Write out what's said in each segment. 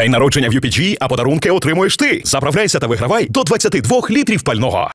День народження в UPG, а подарунки отримуєш ти. Заправляйся та вигравай до 22 літрів пального.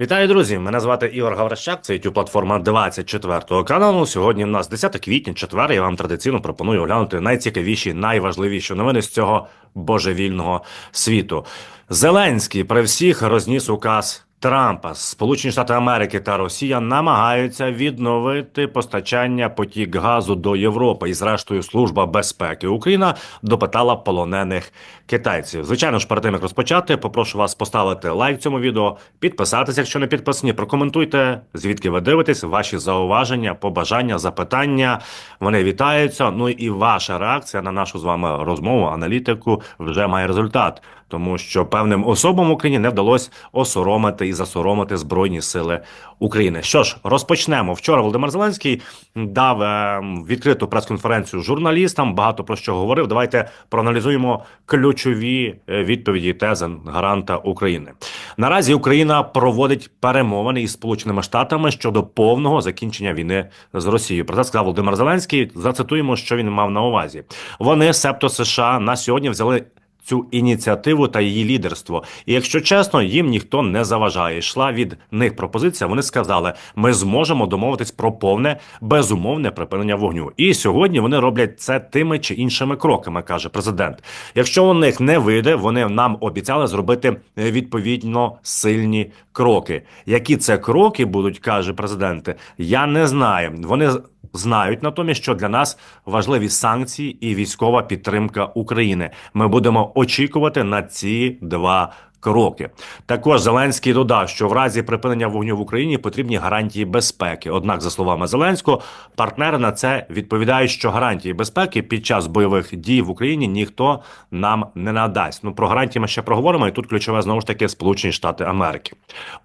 Вітаю, друзі! Мене звати Ігор Гаврищак, це youtube платформа 24 каналу. Сьогодні в нас 10 квітня, четвер. Я вам традиційно пропоную оглянути найцікавіші, найважливіші новини з цього божевільного світу. Зеленський при всіх розніс указ Трампа. Сполучені Штати Америки та Росія намагаються відновити постачання потік газу до Європи. І, зрештою, служба безпеки Україна допитала полонених китайців. Звичайно ж, перед тим як розпочати, попрошу вас поставити лайк цьому відео, підписатися, якщо не підписані. Прокоментуйте, звідки ви дивитесь, ваші зауваження, побажання, запитання. Вони вітаються. Ну і ваша реакція на нашу з вами розмову, аналітику вже має результат, тому що певним особам Україні не вдалося осоромити і засоромити збройні сили України. Що ж, розпочнемо. Вчора Володимир Зеленський дав е, відкриту прес-конференцію журналістам. Багато про що говорив. Давайте проаналізуємо ключові е, відповіді тези гаранта України. Наразі Україна проводить перемовини із Сполученими Штатами щодо повного закінчення війни з Росією. Про це сказав Володимир Зеленський. Зацитуємо, що він мав на увазі. Вони, себто США, на сьогодні взяли цю ініціативу та її лідерство. І якщо чесно, їм ніхто не заважає. Йшла від них пропозиція. Вони сказали, ми зможемо домовитись про повне безумовне припинення вогню. І сьогодні вони роблять це тими чи іншими кроками, каже президент. Якщо у них не вийде, вони нам обіцяли зробити е, відповідно сильні кроки. Які це кроки будуть, каже президент, я не знаю. Вони знають натомість, що для нас важливі санкції і військова підтримка України. Ми будемо очікувати на ці два. Кроки також Зеленський додав, що в разі припинення вогню в Україні потрібні гарантії безпеки. Однак, за словами Зеленського, партнери на це відповідають, що гарантії безпеки під час бойових дій в Україні ніхто нам не надасть. Ну про гарантії ми ще проговоримо. І тут ключове знову ж таки Сполучені Штати Америки.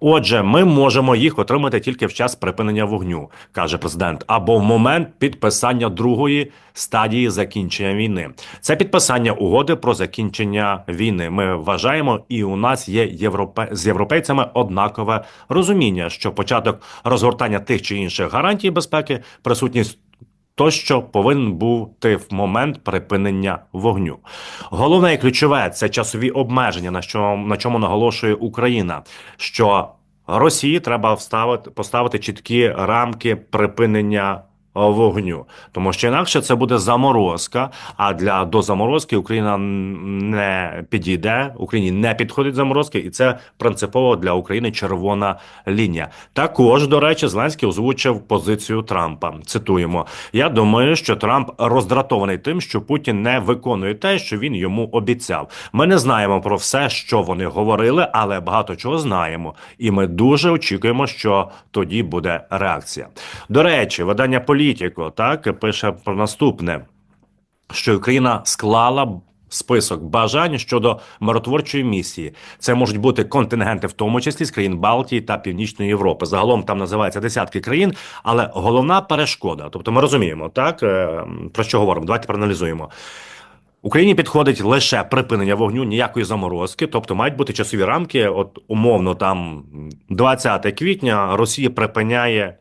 Отже, ми можемо їх отримати тільки в час припинення вогню, каже президент, або в момент підписання другої стадії закінчення війни. Це підписання угоди про закінчення війни. Ми вважаємо, і у нас є європе... з європейцями однакове розуміння, що початок розгортання тих чи інших гарантій безпеки, присутність. Тощо повинен бути в момент припинення вогню. Головне і ключове це часові обмеження, на що на чому наголошує Україна, що Росії треба вставити поставити чіткі рамки припинення вогню, тому що інакше це буде заморозка. А для до заморозки Україна не підійде, Україні не підходить заморозки, і це принципово для України червона лінія. Також до речі, Зеленський озвучив позицію Трампа. Цитуємо: я думаю, що Трамп роздратований тим, що Путін не виконує те, що він йому обіцяв. Ми не знаємо про все, що вони говорили, але багато чого знаємо, і ми дуже очікуємо, що тоді буде реакція. До речі, видання полі. Політіко так пише про наступне, що Україна склала список бажань щодо миротворчої місії. Це можуть бути контингенти, в тому числі з країн Балтії та Північної Європи. Загалом там називається десятки країн, але головна перешкода. Тобто, ми розуміємо, так е, про що говоримо. Давайте проаналізуємо. Україні підходить лише припинення вогню, ніякої заморозки, тобто мають бути часові рамки. От умовно, там 20 квітня Росія припиняє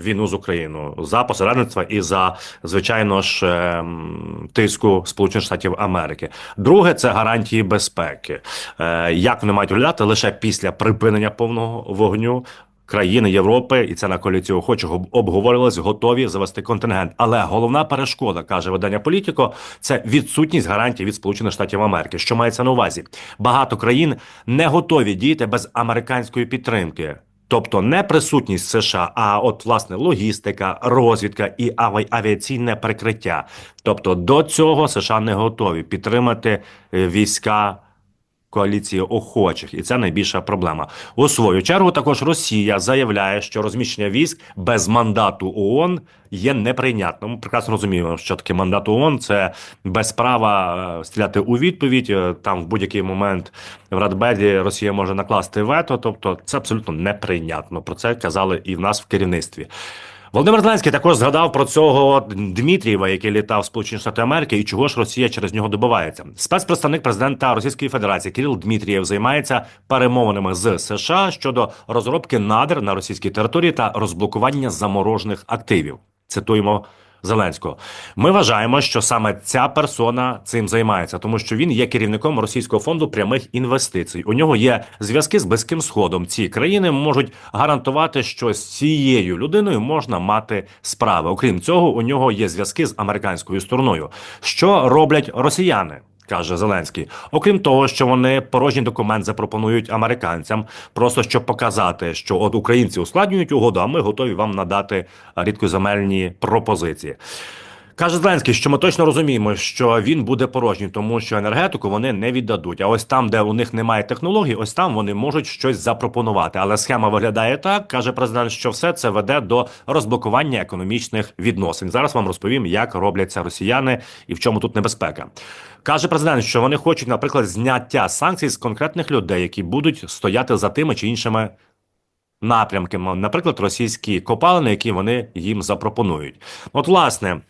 війну з Україною за посередництва і за звичайно ж ем, тиску Сполучених Штатів Америки. Друге це гарантії безпеки. Е, як вони мають виглядати лише після припинення повного вогню? Країни Європи, і це на коаліцію охочих обговорювалось, готові завести контингент. Але головна перешкода каже видання Політіко, це відсутність гарантій від Сполучених Штатів Америки. Що мається на увазі? Багато країн не готові діяти без американської підтримки. Тобто не присутність США, а от власне логістика, розвідка і авіаційне прикриття. Тобто до цього США не готові підтримати е, війська коаліції охочих, і це найбільша проблема. У свою чергу також Росія заявляє, що розміщення військ без мандату ООН є неприйнятним. Ми прекрасно розуміємо, що таке мандат ООН – це без права е, стріляти у відповідь. Е, там в будь-який момент в Радбеді Росія може накласти вето. Тобто, це абсолютно неприйнятно. Про це казали і в нас в керівництві. Володимир Зеленський також згадав про цього Дмитрієва, який літав в Сполучені Штати Америки, і чого ж Росія через нього добивається. Спецпредставник президента Російської Федерації Кирил Дмитрієв займається перемовинами з США щодо розробки надр на російській території та розблокування заморожених активів. Цитуємо Зеленського. Ми вважаємо, що саме ця персона цим займається, тому що він є керівником російського фонду прямих інвестицій. У нього є зв'язки з близьким сходом. Ці країни можуть гарантувати, що з цією людиною можна мати справи. Окрім цього, у нього є зв'язки з американською стороною. Що роблять росіяни? Каже Зеленський, окрім того, що вони порожній документ запропонують американцям, просто щоб показати, що от українці ускладнюють угоду, а ми готові вам надати рідкоземельні пропозиції. Каже Зеленський, що ми точно розуміємо, що він буде порожній, тому що енергетику вони не віддадуть. А ось там, де у них немає технологій, ось там вони можуть щось запропонувати. Але схема виглядає так, каже президент, що все це веде до розблокування економічних відносин. Зараз вам розповім, як робляться росіяни і в чому тут небезпека. Каже президент, що вони хочуть, наприклад, зняття санкцій з конкретних людей, які будуть стояти за тими чи іншими напрямками, наприклад, російські копалини, які вони їм запропонують. От, власне.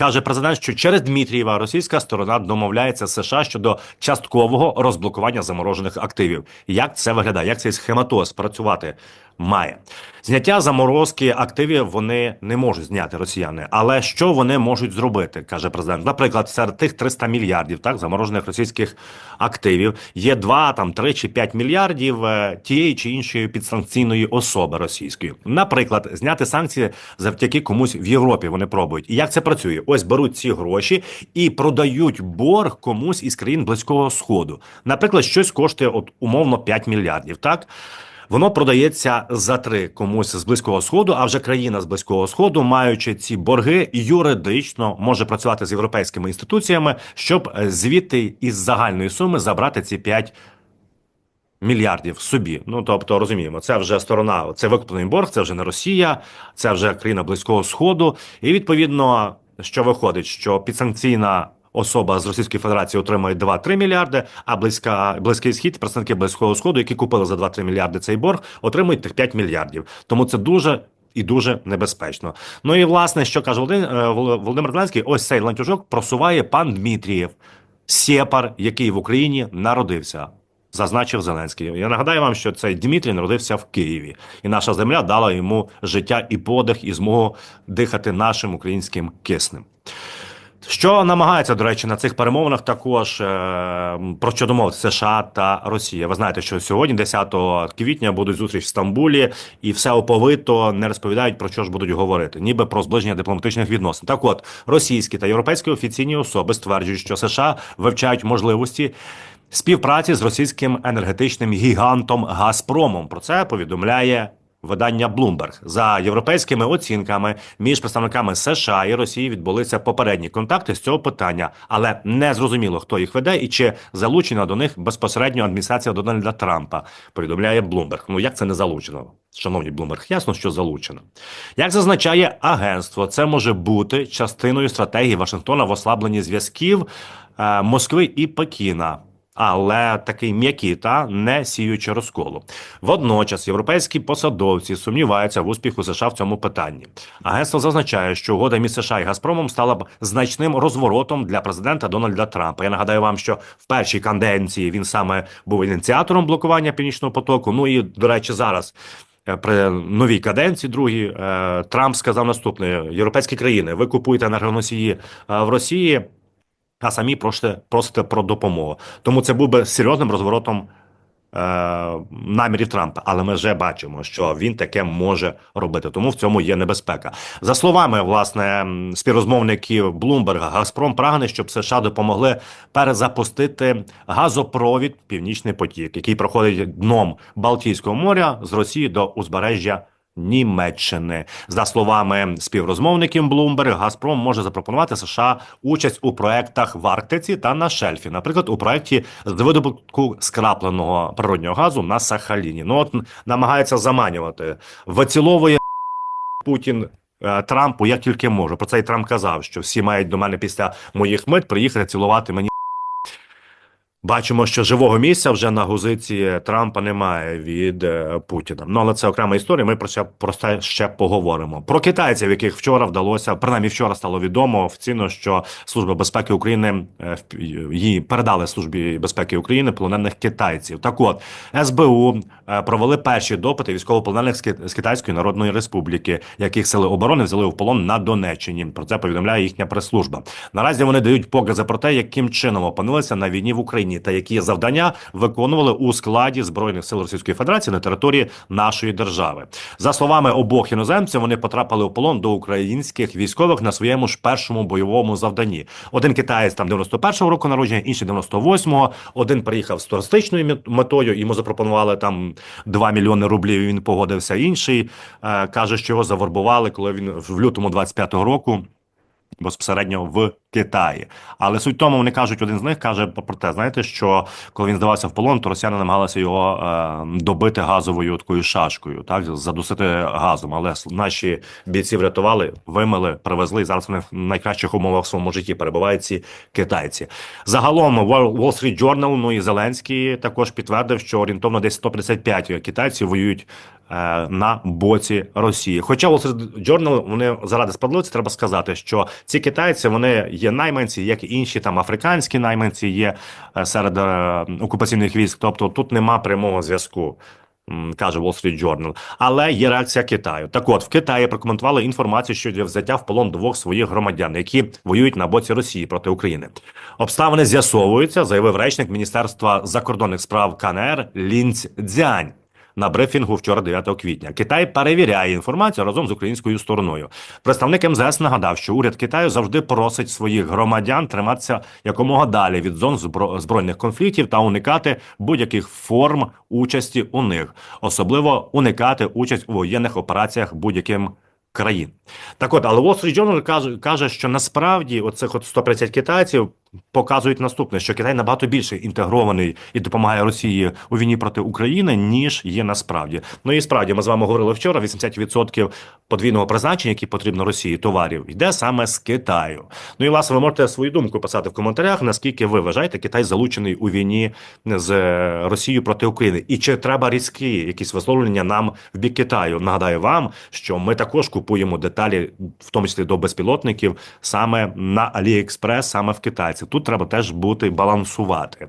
Каже президент, що через Дмитрієва російська сторона домовляється з США щодо часткового розблокування заморожених активів. Як це виглядає? Як цей схематоз працювати має? Зняття заморозки активів вони не можуть зняти росіяни. Але що вони можуть зробити? каже президент. Наприклад, серед тих 300 мільярдів так заморожених російських активів є 2, там 3 чи 5 мільярдів е, тієї чи іншої підсанкційної особи російської. Наприклад, зняти санкції завдяки комусь в Європі. Вони пробують. І як це працює? Ось беруть ці гроші і продають борг комусь із країн близького сходу. Наприклад, щось коштує от умовно 5 мільярдів. Так. Воно продається за три комусь з близького сходу. А вже країна з близького сходу, маючи ці борги, юридично може працювати з європейськими інституціями, щоб звідти із загальної суми забрати ці 5 мільярдів собі. Ну тобто розуміємо, це вже сторона, це викуплений борг, це вже не Росія, це вже країна близького сходу. І відповідно, що виходить, що підсанкційна. Особа з Російської Федерації отримує 2-3 мільярди, а близька близький схід, представники близького сходу, які купили за 2-3 мільярди цей борг, отримують тих 5 мільярдів. Тому це дуже і дуже небезпечно. Ну і власне, що каже е, Володимир Зеленський, ось цей ланцюжок просуває пан Дмитрієв, сепар, який в Україні народився. Зазначив Зеленський. Я нагадаю вам, що цей Дмитрій народився в Києві, і наша земля дала йому життя і подих, і змогу дихати нашим українським киснем. Що намагається, до речі, на цих перемовинах також е, про що домовитися США та Росія. Ви знаєте, що сьогодні, 10 квітня, будуть зустріч в Стамбулі, і все оповито не розповідають про що ж будуть говорити, ніби про зближення дипломатичних відносин. Так, от російські та європейські офіційні особи стверджують, що США вивчають можливості. Співпраці з російським енергетичним гігантом Газпромом про це повідомляє видання Bloomberg. За європейськими оцінками між представниками США і Росії відбулися попередні контакти з цього питання, але не зрозуміло, хто їх веде і чи залучена до них безпосередньо адміністрація Дональда Трампа. Повідомляє Bloomberg. Ну як це не залучено? Шановні Bloomberg, ясно, що залучено. Як зазначає агентство, це може бути частиною стратегії Вашингтона в ослабленні зв'язків е, Москви і Пекіна але такий м'який та не сіючи розколу. Водночас європейські посадовці сумніваються в успіху США в цьому питанні. Агентство зазначає, що угода між США і Газпромом стала б значним розворотом для президента Дональда Трампа. Я нагадаю вам, що в першій канденції він саме був ініціатором блокування північного потоку. Ну і до речі, зараз. е, При новій каденції, другій, е, Трамп сказав наступне: європейські країни, ви купуєте енергоносії е, в Росії, а самі просите, просите про допомогу. Тому це був би серйозним розворотом е, намірів Трампа. Але ми вже бачимо, що він таке може робити. Тому в цьому є небезпека. За словами власне співрозмовників Блумберга, Газпром прагне, щоб США допомогли перезапустити газопровід Північний потік, який проходить дном Балтійського моря з Росії до узбережжя. Німеччини за словами співрозмовників Bloomberg, Газпром може запропонувати США участь у проектах в Арктиці та на шельфі, наприклад, у проекті з видобутку скрапленого природнього газу на Сахаліні. Ну от намагається заманювати виціловує Путін. е, Трампу як тільки може. Про це і Трамп казав, що всі мають до мене після моїх мит приїхати цілувати мені. Бачимо, що живого місця вже на гузиці Трампа немає від е, Путіна. Ну але це окрема історія. Ми про це про це ще поговоримо. Про китайців, яких вчора вдалося, принаймні вчора стало відомо офіційно, що Служба безпеки України е, її передали Службі безпеки України полонених китайців. Так от СБУ е, провели перші допити військовополонених з Китайської Народної Республіки, яких сили оборони взяли в полон на Донеччині. Про це повідомляє їхня прес-служба. Наразі вони дають покази про те, яким чином опинилися на війні в Україні та які завдання виконували у складі збройних сил Російської Федерації на території нашої держави. За словами обох іноземців, вони потрапили у полон до українських військових на своєму ж першому бойовому завданні. Один китаєць там 91-го року народження, інший 98-го. Один приїхав з туристичною метою. Йому запропонували там 2 мільйони рублів. Він погодився. Інший е, каже, що його завербували, коли він в лютому 25-го року безпосередньо в Китаї. Але суть тому, вони кажуть, один з них каже про те, знаєте, що коли він здавався в полон, то росіяни намагалися його е, добити газовою такою шашкою, так задусити газом. Але наші бійці врятували, вимили, привезли. І зараз вони в найкращих умовах в своєму житті перебувають ці китайці. Загалом Wall Street Journal, ну і Зеленський також підтвердив, що орієнтовно десь 155 китайців воюють е, на боці Росії. Хоча Street Journal, вони заради справедливості треба сказати, що ці китайці вони є найманці, як і інші там африканські найманці є е, серед е, окупаційних військ. Тобто тут нема прямого зв'язку. Каже Wall Street Journal. але є реакція Китаю. Так от в Китаї прокоментували інформацію щодо взяття в полон двох своїх громадян, які воюють на боці Росії проти України. Обставини з'ясовуються, заявив речник Міністерства закордонних справ КНР Лінць Дзянь. На брифінгу вчора 9 квітня Китай перевіряє інформацію разом з українською стороною. Представник МЗС нагадав, що уряд Китаю завжди просить своїх громадян триматися якомога далі від зон збро- збройних конфліктів та уникати будь-яких форм участі у них, особливо уникати участь у воєнних операціях будь-яким країн. Так от, але Wall Street Journal каже, каже, що насправді оцих от 150 китайців показують наступне, що Китай набагато більше інтегрований і допомагає Росії у війні проти України, ніж є насправді. Ну і справді ми з вами говорили вчора: 80% подвійного призначення, які потрібно Росії товарів, йде саме з Китаю. Ну і власне, ви можете свою думку писати в коментарях, наскільки ви вважаєте, Китай залучений у війні з Росією проти України, і чи треба різкі якісь висловлення нам в бік Китаю? Нагадаю вам, що ми також купуємо деталі, в тому числі до безпілотників, саме на AliExpress, саме в китайців. Тут треба теж бути балансувати.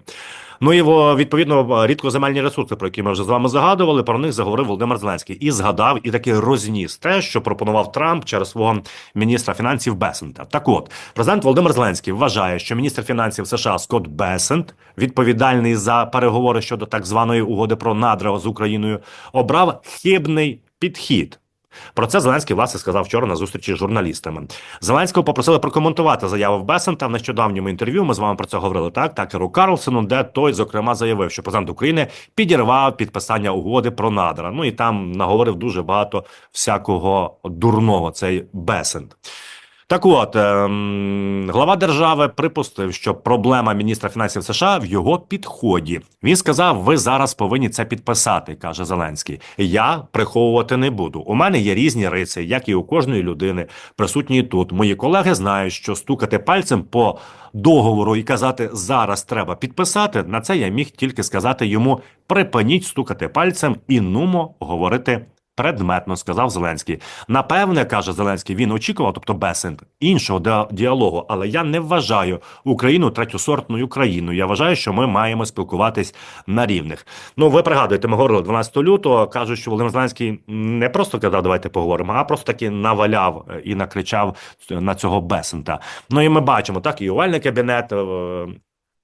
Ну і відповідно рідкоземельні ресурси, про які ми вже з вами загадували. Про них заговорив Володимир Зеленський і згадав і таки розніс те, що пропонував Трамп через свого міністра фінансів Бесента. Так от президент Володимир Зеленський вважає, що міністр фінансів США Скотт Бесент, відповідальний за переговори щодо так званої угоди про надра з Україною, обрав хибний підхід. Про це Зеленський власне сказав вчора на зустрічі з журналістами. Зеленського попросили прокоментувати заяву Бесента в нещодавньому інтерв'ю. Ми з вами про це говорили так. Такеру Карлсону, де той зокрема заявив, що президент України підірвав підписання угоди про надра. Ну і там наговорив дуже багато всякого дурного. Цей Бесент. Так от, ем, глава держави припустив, що проблема міністра фінансів США в його підході. Він сказав: ви зараз повинні це підписати, каже Зеленський. Я приховувати не буду. У мене є різні риси, як і у кожної людини, присутні тут. Мої колеги знають, що стукати пальцем по договору і казати зараз треба підписати. На це я міг тільки сказати йому: припиніть стукати пальцем і нумо говорити Предметно сказав Зеленський. Напевне, каже Зеленський, він очікував, тобто Бесент, іншого діалогу. Але я не вважаю Україну третьосортною країною. Я вважаю, що ми маємо спілкуватись на рівних. Ну, ви пригадуєте, ми говорили 12 лютого. кажуть, що Володимир Зеленський не просто казав, давайте поговоримо, а просто таки наваляв е, і накричав на цього Бесента. Ну і ми бачимо так, і овальний кабінет.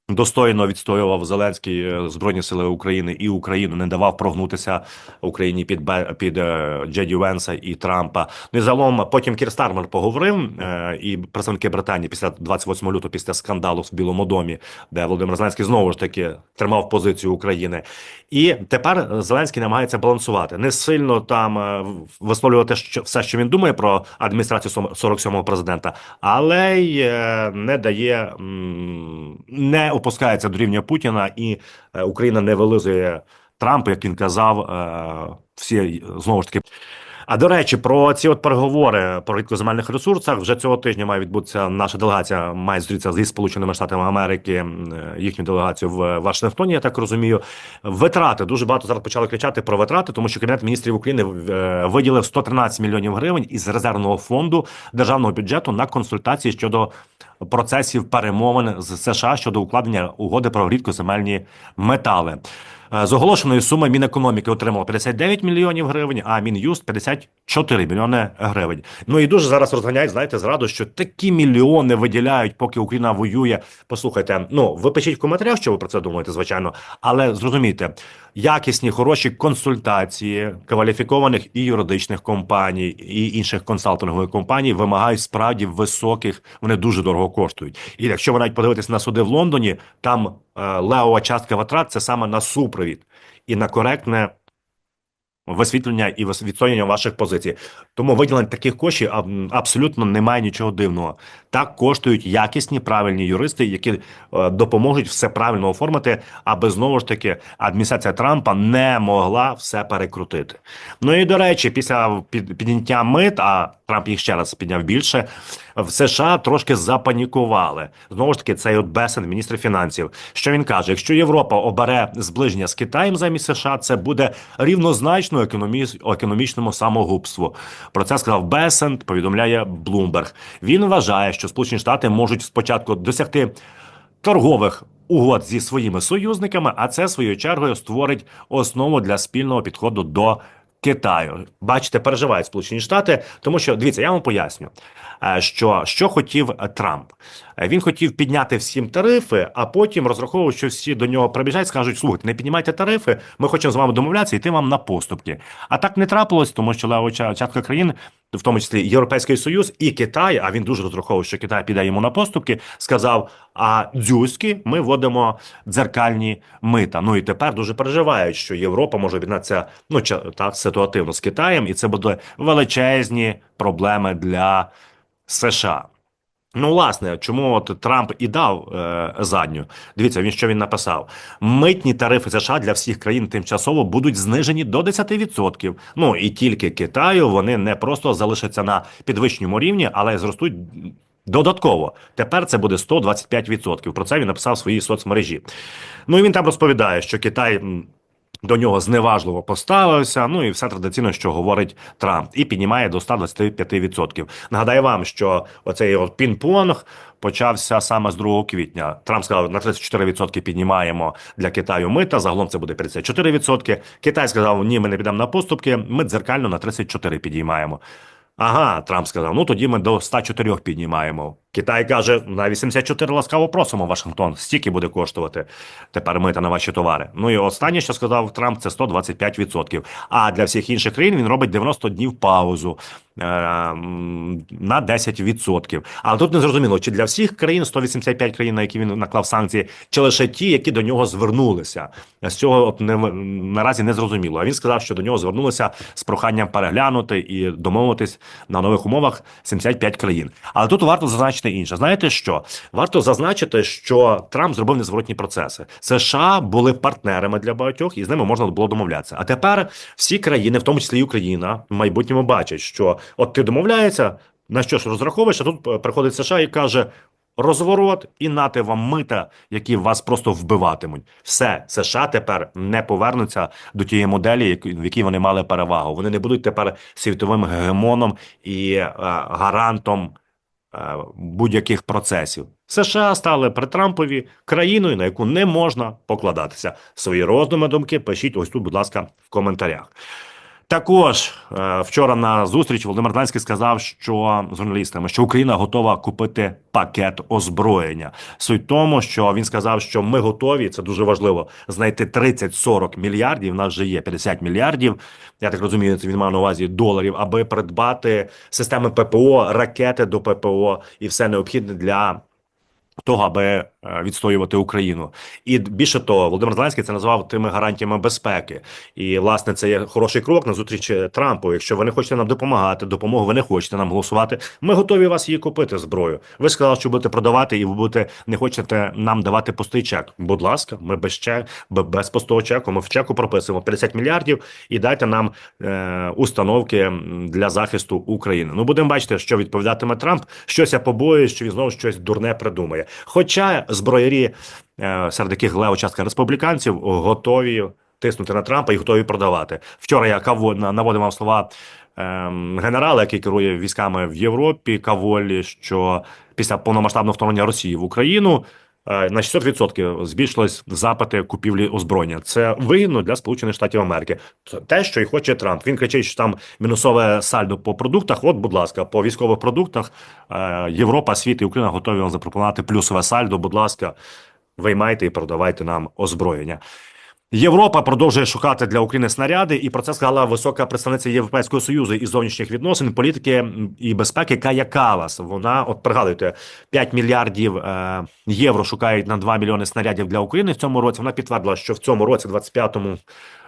Достойно відстоював Зеленський е, збройні сили України і Україну, не давав прогнутися Україні під під е, Джеді Венса і Трампа. Ну і потім Кір Стармер поговорив е, і представники Британії після 28 лютого, після скандалу в Білому домі, де Володимир Зеленський знову ж таки тримав позицію України. І тепер Зеленський намагається балансувати, не сильно там висловлювати все, що він думає про адміністрацію сом- 47-го президента, але й не дає не опускається до рівня Путіна, і е, Україна не вилизує Трампа, як він казав, е, всі знову ж таки. А до речі, про ці от переговори по рідкоземельних ресурсах вже цього тижня має відбутися наша делегація, має зустрітися зі Сполученими Штатами Америки, їхню делегацію в Вашингтоні, я так розумію. Витрати дуже багато зараз почали кричати про витрати, тому що Кабінет міністрів України е, виділив 113 мільйонів гривень із резервного фонду державного бюджету на консультації щодо процесів перемовин з США щодо укладення угоди про рідкоземельні метали. Е, З оголошеної суми Мінекономіки отримало 59 мільйонів гривень, а Мін'юст 54 мільйони гривень. Ну і дуже зараз розганяють, знаєте, зраду, що такі мільйони виділяють, поки Україна воює. Послухайте, ну ви пишіть в коментарях, що ви про це думаєте, звичайно, але зрозумійте, якісні, хороші консультації кваліфікованих і юридичних компаній, і інших консалтингових компаній вимагають справді високих, вони дуже дорого коштують. І якщо ви навіть подивитесь на суди в Лондоні, там левова частка витрат це саме на супровід і на коректне висвітлення і відстояння ваших позицій. Тому виділення таких коштів абсолютно немає нічого дивного. Так коштують якісні правильні юристи, які е, допоможуть все правильно оформити, аби знову ж таки адміністрація Трампа не могла все перекрутити. Ну і до речі, після під- підняття мит, а Трамп їх ще раз підняв більше. В США трошки запанікували. Знову ж таки, цей от Бесен, міністр фінансів. Що він каже? Якщо Європа обере зближення з Китаєм замість США, це буде рівнозначно економіс- економічному самогубству. Про це сказав Бесент, повідомляє Bloomberg. Він вважає, що Сполучені Штати можуть спочатку досягти торгових угод зі своїми союзниками, а це своєю чергою створить основу для спільного підходу до Китаю. Бачите, переживають Сполучені Штати, тому що дивіться, я вам поясню, е, що, що хотів Трамп. Е, Він хотів підняти всім тарифи, а потім розраховував, що всі до нього прибіжать, скажуть: слухайте, не піднімайте тарифи, ми хочемо з вами домовлятися, йти вам на поступки. А так не трапилось, тому що лева частка країн, в тому числі Європейський Союз і Китай, а він дуже розраховував, що Китай піде йому на поступки, сказав: а дзюзьки ми вводимо дзеркальні мита. Ну і тепер дуже переживають, що Європа може об'єднатися ну так ситуативно з Китаєм, і це буде величезні проблеми для США. Ну, власне, чому от Трамп і дав е, задню? Дивіться, він що він написав: митні тарифи США для всіх країн тимчасово будуть знижені до 10%. Ну і тільки Китаю вони не просто залишаться на підвищеному рівні, але й зростуть додатково. Тепер це буде 125%. Про це він написав в своїй соцмережі. Ну і він там розповідає, що Китай. До нього зневажливо поставився, ну і все традиційно, що говорить Трамп, і піднімає до 125%. Нагадаю вам, що оцей от пінг-понг почався саме з 2 квітня. Трамп сказав, на 34% піднімаємо для Китаю мита. Загалом це буде 54%. Китай сказав, ні, ми не підемо на поступки. Ми дзеркально на 34 підіймаємо. Ага, Трамп сказав, ну тоді ми до 104 піднімаємо. Китай каже, на 84 ласкаво просимо Вашингтон, стільки буде коштувати тепер мита на ваші товари. Ну і останнє, що сказав Трамп, це 125%. А для всіх інших країн він робить 90 днів паузу е, на 10%. Але тут не зрозуміло, чи для всіх країн 185 країн, на які він наклав санкції, чи лише ті, які до нього звернулися. З цього от не, наразі не зрозуміло. А він сказав, що до нього звернулися з проханням переглянути і домовитись на нових умовах 75 країн. Але тут варто зазначити інше. Знаєте що? Варто зазначити, що Трамп зробив незворотні процеси. США були партнерами для багатьох, і з ними можна було домовлятися. А тепер всі країни, в тому числі і Україна, в майбутньому бачать, що от ти домовляєшся, на що ж розраховуєш, а тут е, приходить США і каже. Розворот і нати вам мита, які вас просто вбиватимуть. Все США тепер не повернуться до тієї моделі, в якій вони мали перевагу. Вони не будуть тепер світовим гегемоном і е, гарантом будь-яких процесів. США стали при Трампові країною, на яку не можна покладатися. Свої роздуми, думки пишіть ось тут, будь ласка, в коментарях. Також е, вчора на зустріч Володимир Зеленський сказав, що з журналістами, що Україна готова купити пакет озброєння. Суть тому, що він сказав, що ми готові. Це дуже важливо знайти 30-40 мільярдів. У нас вже є 50 мільярдів. Я так розумію, це він мав на увазі доларів, аби придбати системи ППО, ракети до ППО і все необхідне для того, аби відстоювати Україну. І більше того, Володимир Зеленський це назвав тими гарантіями безпеки. І власне це є хороший крок на зустріч Трампу. Якщо ви не хочете нам допомагати, допомогу ви не хочете нам голосувати. Ми готові вас її купити зброю. Ви сказали, що будете продавати, і ви будете не хочете нам давати пустий чек. Будь ласка, ми без чек, без пустого чеку. Ми в чеку прописуємо 50 мільярдів і дайте нам е, установки для захисту України. Ну будемо бачити, що відповідатиме Трамп. Щось я побоююсь, що він знову щось дурне придумає. Хоча зброярі, е, серед яких лева частка республіканців, готові тиснути на Трампа і готові продавати. Вчора я наводив вам слова ем, генерала, який керує військами в Європі, Каволі, що після повномасштабного вторгнення Росії в Україну. Е, На 600% збільшились запити купівлі озброєння. Це вигідно для Сполучених Штатів Америки. Те, що і хоче Трамп. Він кричить, що там мінусове сальдо по продуктах. От, будь ласка, по військових продуктах е, Європа, світ і Україна готові вам запропонувати плюсове сальдо. Будь ласка, виймайте і продавайте нам озброєння. Європа продовжує шукати для України снаряди, і про це сказала висока представниця Європейського союзу із зовнішніх відносин, політики і безпеки Кая Калас. Вона, от пригадуйте, 5 мільярдів е, євро шукають на 2 мільйони снарядів для України в цьому році. Вона підтвердила, що в цьому році, 25-му,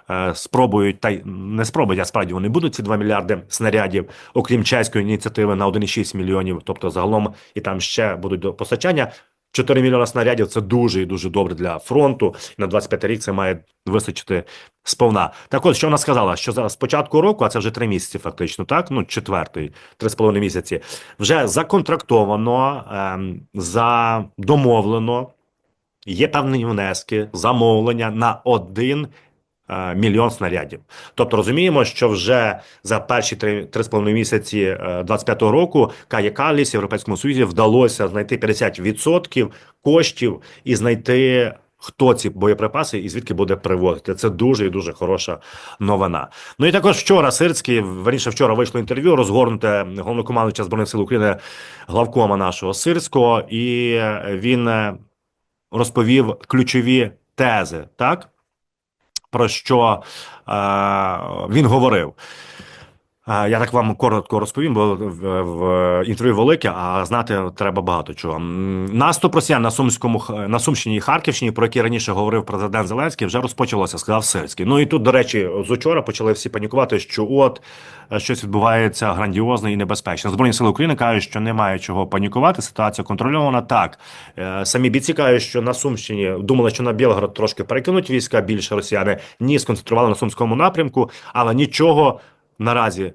е, спробують та й не спробують, а справді вони будуть ці 2 мільярди снарядів, окрім чеської ініціативи на 1,6 мільйонів. Тобто загалом і там ще будуть постачання. 4 мільйона снарядів це дуже і дуже добре для фронту. На 25 рік це має вистачити сповна. Так от, що вона сказала, що зараз з початку року, а це вже три місяці, фактично, так ну четвертий, три з половиною місяці, вже законтрактовано, ем, задомовлено, є певні внески, замовлення на один мільйон снарядів. Тобто розуміємо, що вже за перші три, три з половиною місяці е, 25-го року Кає Європейському Союзі вдалося знайти 50% коштів і знайти. Хто ці боєприпаси і звідки буде привозити? Це дуже і дуже хороша новина. Ну і також вчора Сирський, верніше вчора вийшло інтерв'ю, розгорнуте головнокомандуюча збройних сил України главкома нашого Сирського, і е, він е, розповів ключові тези, так про що е, він говорив. Я так вам коротко розповім, бо в, інтерв'ю велике, а знати треба багато чого. Наступ росіян на Сумському на Сумщині і Харківщині, про які раніше говорив президент Зеленський, вже розпочалося, сказав Сирський. Ну і тут, до речі, з учора почали всі панікувати, що от е, щось відбувається грандіозне і небезпечне. Збройні сили України кажуть, що немає чого панікувати. Ситуація контрольована. Так Е, самі бійці кажуть, що на Сумщині думали, що на Білгород трошки перекинуть війська більше росіяни. Ні, сконцентрували на сумському напрямку, але нічого наразі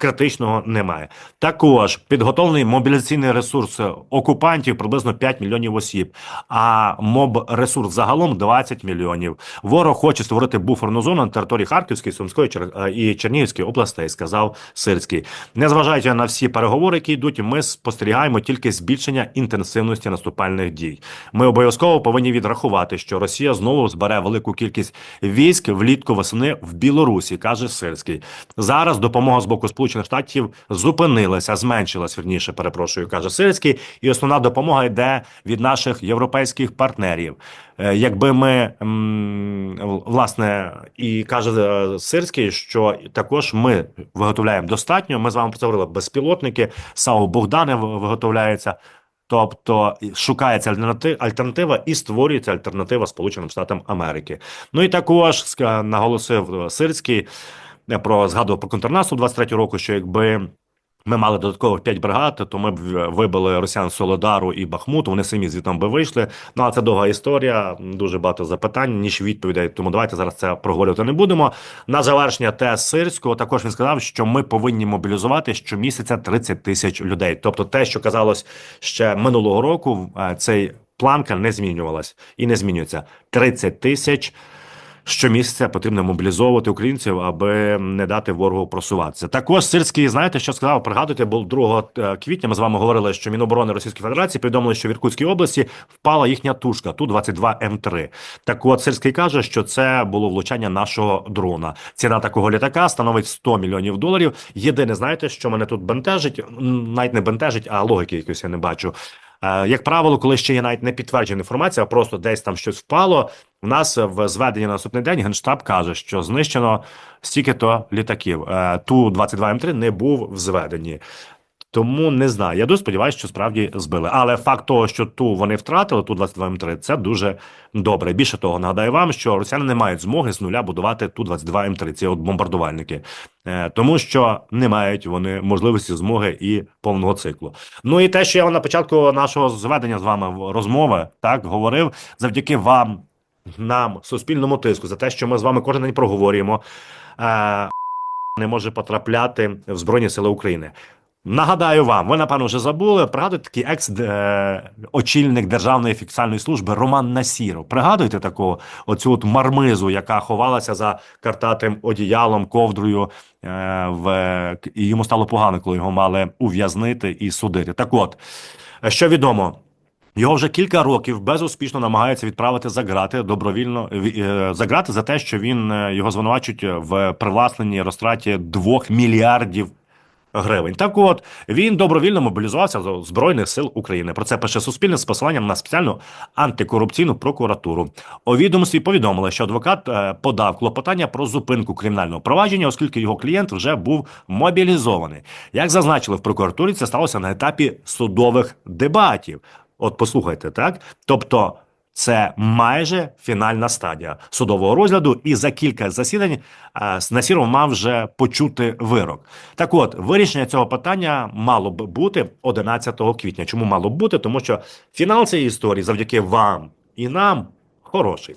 критичного немає. Також підготовлений мобілізаційний ресурс окупантів приблизно 5 мільйонів осіб, а моб ресурс загалом 20 мільйонів. Ворог хоче створити буферну зону на території Харківської, Сумської е, і Чернігівської областей, сказав Сирський. Незважаючи на всі переговори, які йдуть, ми спостерігаємо тільки збільшення інтенсивності наступальних дій. Ми обов'язково повинні відрахувати, що Росія знову збере велику кількість військ влітку восени в Білорусі, каже Сирський. Зараз допомога з боку Сполучених Штатів зупинилася, зменшилась, вірніше, перепрошую, каже Сирський, і основна допомога йде від наших європейських партнерів. Е, Якби ми власне і каже е, Сирський, що також ми виготовляємо достатньо. Ми з вами про це говорили безпілотники, САУ Богдани виготовляється. Тобто шукається альтернати- альтернатива і створюється альтернатива Сполученим Штатам Америки. Ну і також наголосив е, Сирський е, про згадував про контрнаступ 23 року, що якби ми мали додаткових 5 бригад, то ми б вибили росіян Солодару і Бахмуту. Вони самі звідти би вийшли. Ну а це довга історія, дуже багато запитань, ніж відповідей. Тому давайте зараз це проговорювати не будемо. На завершення ТЕС Сирського також він сказав, що ми повинні мобілізувати щомісяця 30 тисяч людей. Тобто, те, що казалось ще минулого року, е, цей планка не змінювалась і не змінюється. 30 тисяч. Щомісяця потрібно мобілізовувати українців, аби не дати ворогу просуватися. Також Сирський, знаєте, що сказав? Пригадуйте, був 2 е, квітня. Ми з вами говорили, що Міноборони Російської Федерації повідомили, що в Іркутській області впала їхня тушка ту 22 М3. Так от Сирський каже, що це було влучання нашого дрона. Ціна такого літака становить 100 мільйонів доларів. Єдине, знаєте, що мене тут бентежить, навіть не бентежить, а логіки якоїсь я не бачу. Е, Як правило, коли ще є навіть не підтверджена інформація, а просто десь там щось впало. У нас в зведенні на наступний день генштаб каже, що знищено стільки-то літаків. Ту 22 М3 не був в зведенні. Тому не знаю. Я дуже сподіваюся, що справді збили. Але факт того, що ту вони втратили, ту 22 М3, це дуже добре. Більше того, нагадаю вам, що росіяни не мають змоги з нуля будувати ту 22 М3, ці от бомбардувальники, Е, тому що не мають вони можливості змоги і повного циклу. Ну і те, що я на початку нашого зведення з вами розмови так говорив, завдяки вам, нам, суспільному тиску, за те, що ми з вами кожен день проговорюємо. Е, не може потрапляти в Збройні Сили України. Нагадаю вам, ви напевно вже забули. Пригадуєте такий екс-очільник Державної фіксальної служби Роман Насіров. Пригадуєте такого оцю от мармизу, яка ховалася за картатим одіялом, ковдрою. е, В і йому стало погано, коли його мали ув'язнити і судити. Так, от що відомо. Його вже кілька років безуспішно намагаються відправити за грати добровільно е, за грати за те, що він е, його звинувачують в привласненні розтраті 2 мільярдів гривень. Так от він добровільно мобілізувався до збройних сил України. Про це пише Суспільне з посиланням на спеціальну антикорупційну прокуратуру. У відомстві повідомили, що адвокат е, подав клопотання про зупинку кримінального провадження, оскільки його клієнт вже був мобілізований. Як зазначили в прокуратурі, це сталося на етапі судових дебатів. От послухайте, так тобто. Це майже фінальна стадія судового розгляду, і за кілька засідань Насіров мав вже почути вирок. Так от, вирішення цього питання мало б бути 11 квітня. Чому мало б бути? Тому що фінал цієї історії завдяки вам і нам хороший.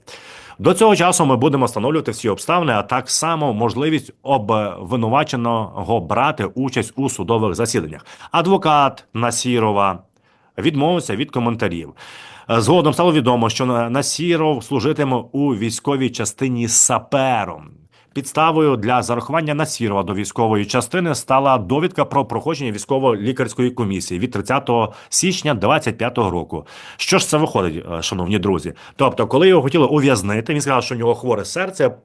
До цього часу ми будемо встановлювати всі обставини, а так само можливість обвинуваченого брати участь у судових засіданнях. Адвокат Насірова відмовився від коментарів. Е, Згодом стало відомо, що На- Насіров служитиме у військовій частині сапером. Підставою для зарахування Насірова до військової частини стала довідка про проходження військово-лікарської комісії від 30 січня 2025 року. Що ж це виходить, е, шановні друзі? Тобто, коли його хотіли ув'язнити, він сказав, що у нього хворе серце,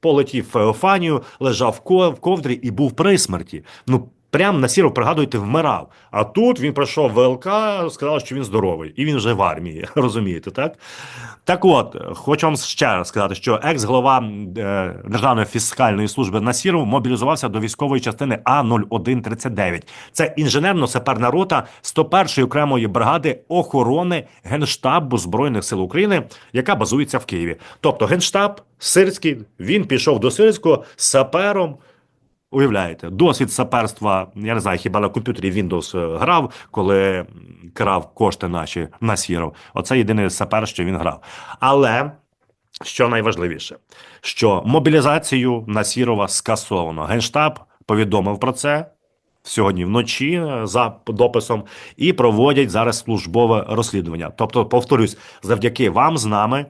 полетів Феофанію, лежав в ковдрі і був при смерті. Ну. Прям Насіров, пригадуйте, вмирав. А тут він пройшов ВЛК, сказав, що він здоровий, і він вже в армії. Розумієте, так? Так от, хочу вам ще раз сказати, що екс-голова е, Державної фіскальної служби Насіров мобілізувався до військової частини А0139. Це інженерно-саперна рота 101-ї окремої бригади охорони Генштабу Збройних сил України, яка базується в Києві. Тобто Генштаб Сирський, він пішов до Сирського сапером. Уявляєте, досвід саперства, я не знаю, хіба на комп'ютері Windows е, грав, коли крав кошти наші на Сіров. Оце єдиний сапер, що він грав. Але що найважливіше, що мобілізацію на Сірова скасовано. Генштаб повідомив про це. Сьогодні вночі е, за дописом і проводять зараз службове розслідування. Тобто, повторюсь, завдяки вам з нами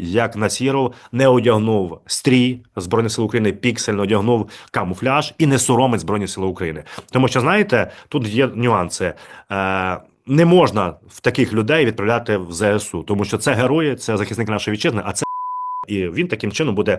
як Насіров не одягнув стрій Збройних сил України, піксельно одягнув камуфляж і не соромить Збройні Сили України. Тому що знаєте, тут є нюанси. Е, не можна в таких людей відправляти в ЗСУ, тому що це герої, це захисник нашої вітчизни, а це і він таким чином буде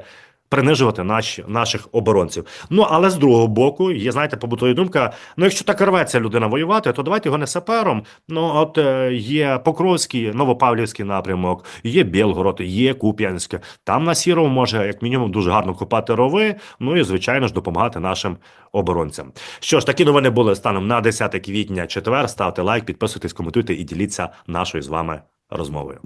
принижувати наші, наших оборонців. Ну але з другого боку, є знаєте, побутова думка: ну якщо так рветься людина воювати, то давайте його не сапером. Ну от е, є Покровський, Новопавлівський напрямок, є Білгород, є Куп'янське. Там на Сіров може як мінімум дуже гарно копати рови. Ну і звичайно ж допомагати нашим оборонцям. Що ж, такі новини були станом на 10 квітня, четвер. Ставте лайк, підписуйтесь, коментуйте і діліться нашою з вами розмовою.